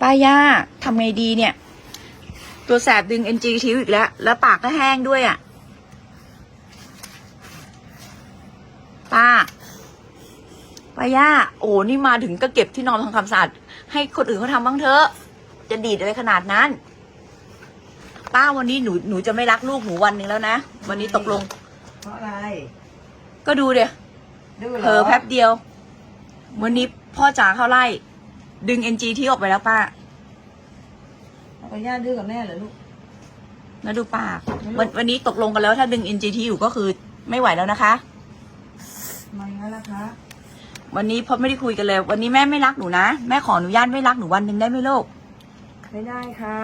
ป้าย่าทำไงดีเนี่ย ตัวแสบดึง NG ทิ้วอีกแล้ว แล้วปากก็แห้งด้วยอะ่ะ ป้า ป้าย่า โอ้นี่มาถึงก็เก็บที่นอนทำความสะอาดให้คนอื่นเขาทำบ้างเถอะ จะดีดอะไรขนาดนั้น ป้าวันนี้หนูหนูจะไม่รักลูกหนูวันหนึ่งแล้วนะ วันนี้ตกลง เพราะอะไร ก็ดูเดี๋ยวดื้อเหรเผลอแป๊บเดียว วันนี้พ่อจ๋าเขาไล่ ดึง NG ที่ออกไปแล้วป้าเอาไปย่าดื้อกับแม่เหรอลูก แล้วดูปากวันวันนี้ตกลงกันแล้วถ้าดึง NGT อยู่ก็คือไม่ไหวแล้วนะคะทำไมงั้นล่ะคะวันนี้พอไม่ได้คุยกันเลย วันนี้แม่ไม่รักหนูนะ แม่ขออนุญาตไม่รักหนูวันหนึ่งได้ไหมลูก ไม่ได้ค่ะ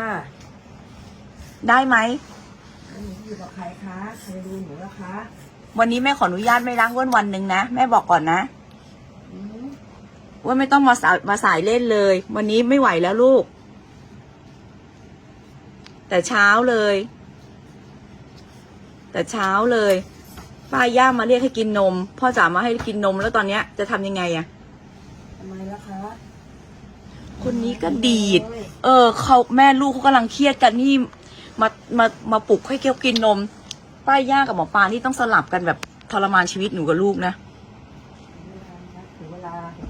ได้ไหม แล้วหนูอยู่กับใครคะ ใครดูหนูล่ะคะ วันนี้แม่ขออนุญาตไม่รักอ้วนวันหนึ่งนะ แม่บอกก่อนนะอืม ว่าไม่ต้องมาสายมาสายเล่นเลย วันนี้ไม่ไหวแล้วลูก แต่เช้าเลย แต่เช้าเลยป้าย่ามาเรียกให้กินนม พ่อจ๋ามาให้กินนมแล้วตอนเนี้ย จะทำยังไงอะทำไมล่ะคะคนนี้ก็ดีด เออเขาแม่ลูกเขากำลังเครียดกันนี่มามามาปลุกให้เกี้ยวกินนม ป้าย่ากับหมอปลานี่ต้องสลับกันแบบทรมานชีวิตหนูกับลูกนะถึงเวลาถึง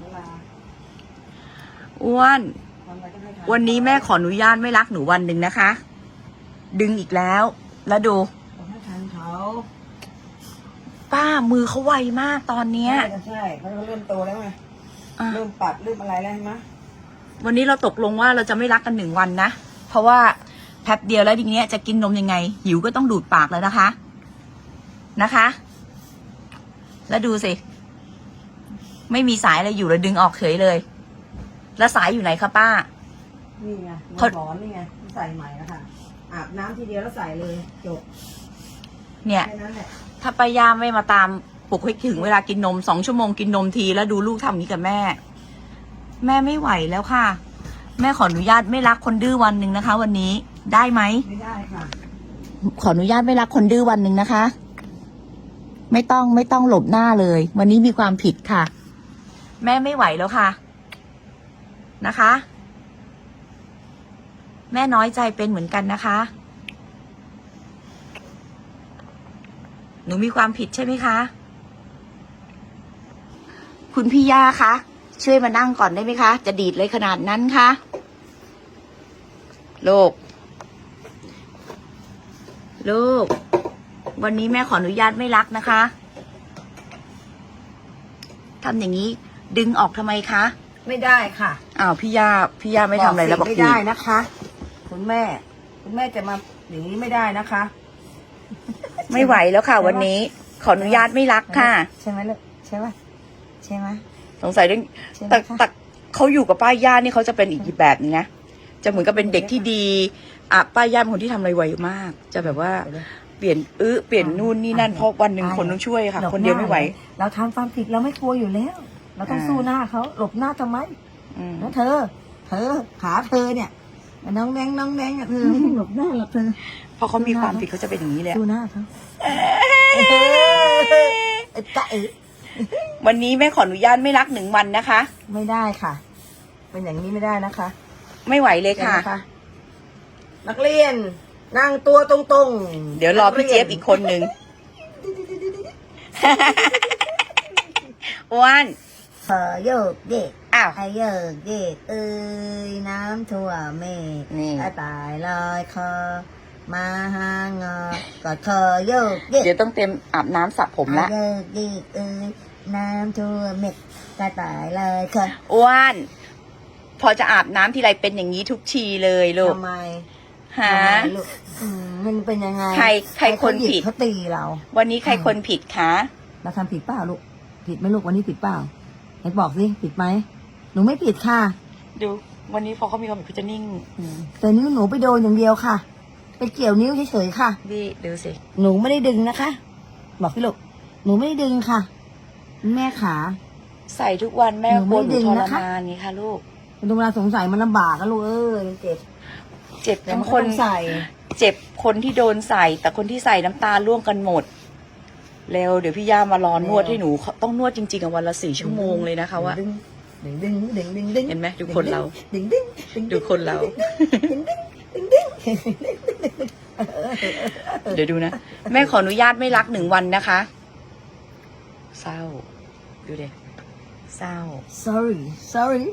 เวลา อ้วนทำอะไรก็ให้ทำวันนี้แม่ขออนุญาตไม่รักหนูวันหนึ่งนะคะ ดึงอีกแล้ว แล้วดูต้องให้ทันเขาป้ามือเขาไวมากตอนเนี้ย ใช่ใช่เขาเริ่มโตแล้วไงอะเริ่มปัดเริ่มอะไรแล้วใช่ไหมวันนี้เราตกลงว่าเราจะไม่รักกันหนึ่งวันนะ เพราะว่าแป๊บเดียวแล้วทีเนี้ยจะกินนมยังไง หิวก็ต้องดูดปากแล้วนะคะ นะคะ แล้วดูสิ ไม่มีสายอะไรอยู่เลยดึงออกเฉยเลย แล้วสายอยู่ไหนคะป้า นี่ไงเขาน้ำร้อนนี่ไงใส่ใหม่แล้วค่ะ อาบน้ำทีเดียวแล้วใส่เลยจบเนี่ย แค่นั้นแหละถ้าป้าย่าไม่มาตามปลุกให้ถึงเวลากินนมสองชั่วโมงกินนมทีแล้วดูลูกทำอย่างนี้กับแม่ แม่ไม่ไหวแล้วค่ะ แม่ขออนุญาตไม่รักคนดื้อวันหนึ่งนะคะ วันนี้ได้ไหม ไม่ได้ค่ะขออนุญาตไม่รักคนดื้อวันหนึ่งนะคะ ไม่ต้องไม่ต้องหลบหน้าเลย วันนี้มีความผิดค่ะ แม่ไม่ไหวแล้วค่ะ นะคะ แม่น้อยใจเป็นเหมือนกันนะคะ หนูมีความผิดใช่ไหมคะ คุณพี่ย่าคะช่วยมานั่งก่อนได้ไหมคะ จะดีดเลยขนาดนั้นคะโลกลูก วันนี้แม่ขออนุญาตไม่รักนะคะทำอย่างนี้ดึงออกทำไมคะ ไม่ได้ค่ะ อ้าวพี่ย่าพี่ย่าไม่ทำอะไรแล้วบอกไม่อีได้กนะคะ คุณแม่ คุณแม่จะมาอย่างนี้ไม่ได้นะคะ ไม่ไหวแล้วค่ะ วันนี้ ขออนุญาตไม่รักค่ะ ใช่ไหมลูกใช่ไหมใช่ไหมสงสัยเรื่องใช่ไหมแต่คะแต่เขาอยู่กับป้าย่านี่เขาจะเป็นอีกแบบนึงนะจะเหมือนกับเป็นเด็กที่ดีอะป้าย่าเป็นคนที่ทำอะไรไวมาก จะแบบว่าเดี๋ยวนะ เปลี่ยนอื้อเปลี่ยนนู่นนี่นั่นอะเพราะวันหนึ่งคนต้องช่วยค่ะ หลบคนเดียวไม่ไหวน้าเราทำความผิดเราไม่กลัวอยู่แล้ว เราต้องอ่า สู้หน้าเขาหลบหน้าทำไม อืมแล้วเธอ เธอขาเธอเนี่ยน้องแดงน้องแดงอะเธอไม่หลบหน้าหรอกเธอเพราะเขามีความผิดเขาจะเป็นอย่างนี้แหละสู้หน้าเขาเอ้ยจ๊ะเอ๋วันนี้แม่ขออนุญาตไม่รักหนึ่งวันนะคะ ไม่ได้ค่ะ เป็นอย่างนี้ไม่ได้นะคะ ไม่ไหวเลยค่ะดี๋วนนักเรียน นั่งตัวตรงๆ เดี๋ยวรอพี่เจี๊ยบอีกคนนึงอ้วนขอโยกเด็กอ้าวขอโยกเด็กเอ้ยน้ำท่วมเมฆนี่ กระต่ายลอยคอ มาหางอกอดคอโยกเด็กเดี๋ยวต้องเต็มอาบน้ำสระผมละขอโยกเด็กเอ้ยน้ำท่วมเมฆกระต่ายลอยคออ้วนพอจะอาบน้ำทีไรเป็นอย่างนี้ทุกทีเลยลูกทำไมหาทำไมลูกอืมมันเป็นยังไงใครใครคนเขาหยิบผิด เขาตีเราวันนี้ใครคนผิดคะ เราทำผิดเปล่าลูก ผิดไหมลูกวันนี้ผิดเปล่าไหนบอกสิผิดไหม หนูไม่ผิดค่ะ ดูวันนี้พอเขามีความผิดเขาจะนิ่งแต่นิ้วหนูไปโดนอย่างเดียวค่ะ ไปเกี่ยวนิ้วเฉยๆค่ะดีดูสิ หนูไม่ได้ดึงนะคะ บอกพี่ลูกหนูไม่ได้ดึงค่ะ แม่ขา ใส่ทุกวันแม่หนูกไม่ลัวหนูดึงทรนะคะ มานนี่ค่ะลูก ดูเวลาสงสัยมันลำบากอะลูกเอ้ยมันเจ็บเจ็บแต่ทั้งมันคก็นต้องใส่เจ็บคนที่โดนใส่ แต่คนที่ใส่น้ำตาล่วงกันหมด เร็วเดี๋ยวพี่ย่ามารอนวดให้หนูต้องนวดจริงๆอะวันละสี่ชั่วโมงเลยนะคะว่า ดึง ดึงดึงดึงดึงดึงเห็นไหมดูคนเรา ดึงดึงดึงดูคนเรา ดึงดึงดึงดึงเดี๋ยวดูนะ แม่ขออนุญาตไม่รักหนึ่งวันนะคะ เศร้า ดูเด็เศร้า sorry sorry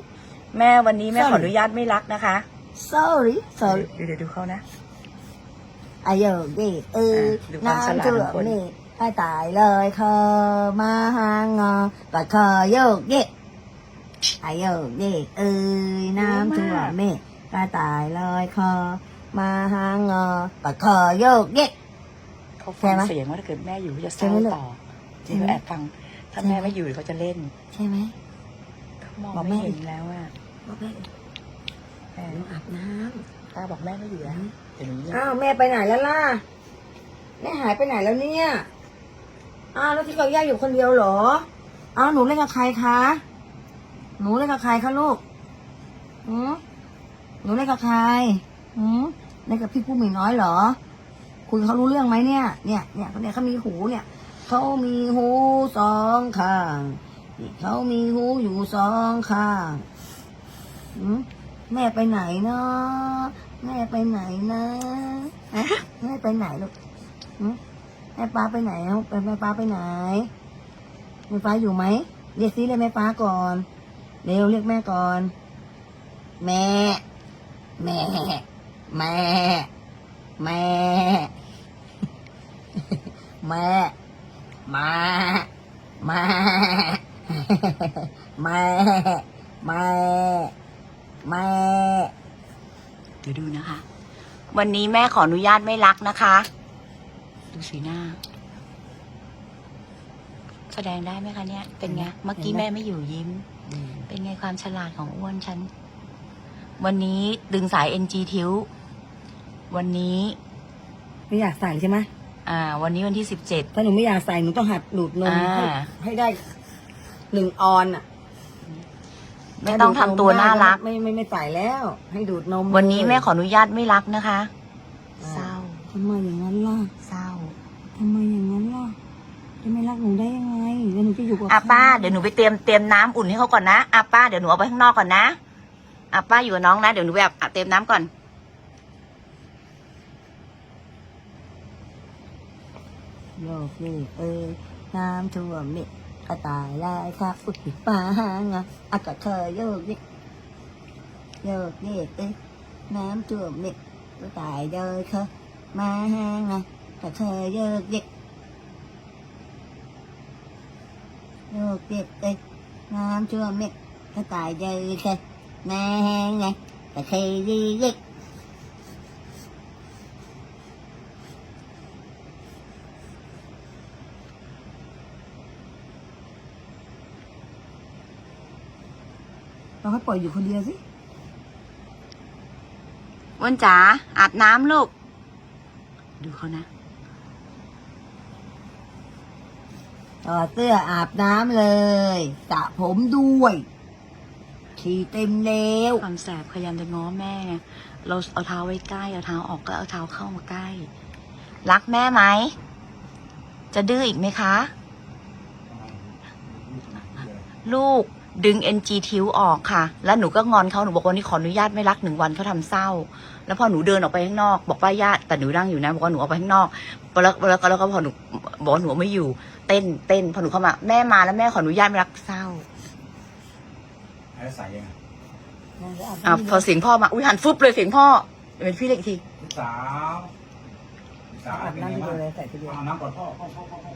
แม่วันนี้แม่ Sorry ขออนุญาตไม่รักนะคะ sorry sorry เดี๋ยวเดี๋ยวดูเขานะอายุเด็กเอออะดูความฉลาดน้ำท่วของมคนนี่ให้ตายเลยเคอมาหางอก็เคอโยกเด็ก อายุเด็กเอ้ยน้ำท่วมนี่ก็ตายเลยเคอ มาหางอก็เคอโยกเด็กเขาใช่ฟังไหมเสียงว่าถ้าเกิดแม่อยู่เขาจะเศใช่ร้าไหมลูกต่อใช่นี่ไหมเขาแอบฟัง ถ้าใช่ไหมแม่ไม่อยู่เดี๋ยวเขาจะเล่น ใช่ไหมเขามองบอกแม่ไม่เห็นแล้วอะบอกแม่แม่หนูอาบน้ตาบอกแม่ไม่อยู่แล้วเดี๋ยวหนูำเรียกอ้าวแม่ไปไหนแล้วล่ะแม่หายไปไหนแล้วเนี่ยอ้าวแล้วที่เขาย่าอยู่คนเดียวเหรออ้าวหนูเล่นกับใครคะ หนูเล่นกับใครคะลูกหืมหนูเล่นกับใครหืมเล่นกับพี่ผู้หมีน้อยเหรอ คุยกับเขารู้เรื่องไหมเนี่ย เนี่ย เนี่ยเขาเนี่ยเขามีหูเนี่ย เขามีหูสองข้างนี่เขามีหูอยู่สองข้างหืมแม่ไปไหนเนาะแม่ไปไหนนะแม่ไปไหนลูกหืมแม่ป้าไปไหนแม่ป้าไปไหนแม่ป้าอยู่ไหมเรียกซิเรียแม่ป้าก่อน เร็วเรียกแม่ก่อน แม่ แม่ แม่ แม่ แม่แม่แม่ แม่ แม่ เดี๋ยวดูนะคะ วันนี้แม่ขออนุญาตไม่รักนะคะ ดูสีหน้า แสดงได้ไหมคะเนี่ย เป็นไง เมื่อกี้แม่ไม่อยู่ยิ้ม เป็นไงความฉลาดของอ้วนฉัน วันนี้ดึงสาย NG ทิ้ววันนี้ไม่อยากใส่ใช่ไหมอ่า วันนี้วันที่สิบเจ็ดถ้าหนูไม่อยากใส่หนูต้องหัดดูดนมอ่า ให้ให้ได้หนึ่งออนอะไม่ต้องทำตัวน่ารัก ไม่ไม่ไม่ใส่แล้ว ให้ดูดนมวันนี้แม่ขอเลยอนุญาตไม่รักนะคะ เศร้าทำไมอย่างนั้นล่ะ เศร้า ทำไมอย่างนั้นล่ะ จะไม่รักหนูได้ยังไงแล้วหนูจะอยู่กับอะใครป้าเดี๋ยวหนูไปเตรียมเตรียมน้ำอุ่นให้เขาก่อนนะอะป้าเดี๋ยวหนูเอาไปข้างนอกก่อนนะอะป้าอยู่กับน้องนะเดี๋ยวหนูไปแบบอะเตรียมน้ำก่อนโยกนี่เอ้ยน้ำท่วมนี่กระต่ายลายค่ะอุดปาหางอะอากาศเคยโยกนี่โยกนี่เอ้ยน้ำท่วมนี่กระต่ายเดินค่ะมาหางอะกระเคยโยกนี่ โยกนี่เอ้ยน้ำท่วมนี่กระต่ายเดินค่ะมาหางอะกระเคยดีนี่เราให้ปล่อยอยู่คนเดียวสิอ้วนจ๋าอาบน้ำลูก ดูเขานะ ต่อเสื้ออาบน้ำเลยสระผมด้วยฉี่เต็มแล้วความแสบพยายามจะง้อแม่ไงเราเอาเท้าไว้ใกล้เอาเท้าออกก็เอาเท้าเข้ามาใกล้ รักแม่ไหม จะดื้ออีกไหมคะ ลูกดึง NG ทิวออกค่ะ แล้วหนูก็งอนเขาหนูบอกวันนี้ขออนุญาตไม่รักหนึ่งวันเขาทำเศร้า แล้วพอหนูเดินออกไปข้างนอก บอกว่าญาติแต่หนูนั่งอยู่นะบอกว่าหนูออกไปข้างนอกแล้วแล้วแล้วก็พอหนูบอกว่าหนูไม่อยู่ เต้นเต้นพอหนูเข้ามา แม่มาแล้วแม่ขออนุญาตไม่รักเศร้าแล้วใส่ยังไงอะพอเสียงพ่อมาอุ้ยหันฟุบเลยเสียงพ่อเป็นพี่เล็กอีกทีลูกสาวลูกสาวอาบเป็นน้ำไงทีบ้างเดียวเลยใส่ทีเดียวเอาน้ำก่อนพ่อพ่อพ่อพ่อพ่อ